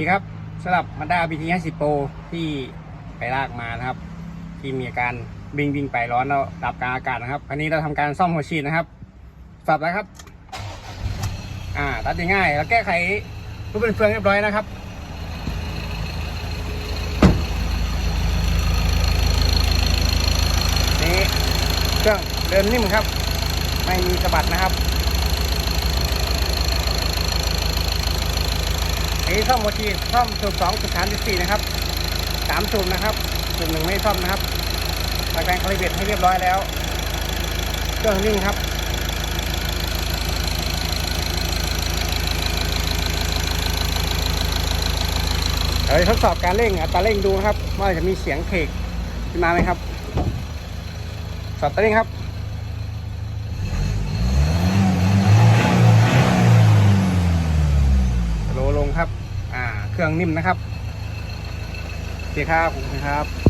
ีครับสำหรับมาด้า BT 50 Pro ที่ไปลากมานะครับ ที่มีอาการบิงบิงไปร้อนแล้วดับกลางอากาศนะครับอันนี้เราทำการซ่อมหัวฉีดนะครับสับแล้วครับ อ่าตัดง่ายแล้วแก้ไขรูปเป็นเฟืองเรียบร้อยนะครับนี่เครื่องเดินนิ่มครับ ไม่มีสะบัดนะครับ นี่ซ่อมโมชีซ่อมสูบสองสูบสามสูบสี่นะครับสามสูบนะครับสูบหนึ่งไม่ซ่อมนะครับตะแกรงคาลิเบรตให้เรียบร้อยแล้วเครื่องนิ่งครับเดี๋ยวทดสอบการเร่งอัตราเร่งดูนะครับว่าจะมีเสียงเพลกขึ้นมาไหมครับ สอบตัวเร่งครับ โลลงครับ อ่า เค รื่องนิ่มนะครับโอเคครับขอบคุณครับ